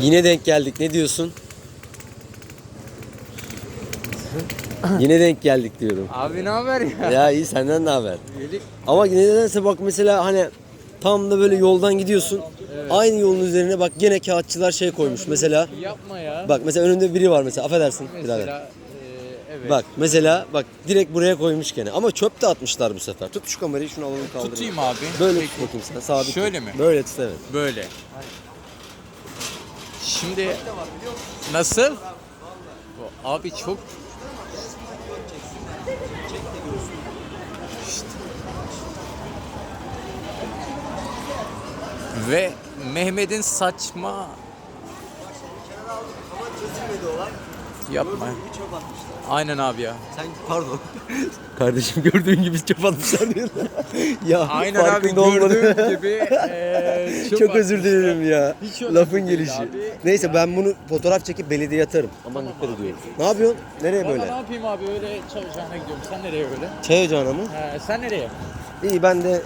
Yine denk geldik. Ne diyorsun? Yine denk geldik diyorum. Abi ne haber ya? Ya iyi senden ne haber? Yedik. Ama nedense bak mesela hani tam da böyle yoldan gidiyorsun. Aynı yolun üzerine bak gene kağıtçılar şey koymuş. Mesela Yapma ya. bak mesela önünde biri var mesela affedersin birader. Mesela e, evet. Bak mesela bak direkt buraya koymuş gene. Ama çöp de atmışlar bu sefer. Tut şu kamerayı şunu alalım kaldıralım. Tutayım abi. Böyle Peki. tut bakayım sen sabit. tut. Şöyle mi? Böyle tut evet. Böyle. Şimdi nasıl? Abi çok İşte. Ve Mehmet'in saçma Yapma. Aynen abi ya. Sen pardon. Kardeşim gördüğün gibi çöp atmışlar diyor. ya Aynen abi farkında olmadım. gördüğüm gibi eee, Çok özür dilerim ya. Hiç önemli Lafın değil gelişi. abi. Neyse ben bunu fotoğraf çekip belediye atarım. Aman dikkat ediyorum. Ne yapıyorsun? Nereye Valla böyle? ne yapayım abi öyle çay ocağına gidiyorum. Sen nereye öyle? Çay ocağına mı? He, sen nereye? İyi ben de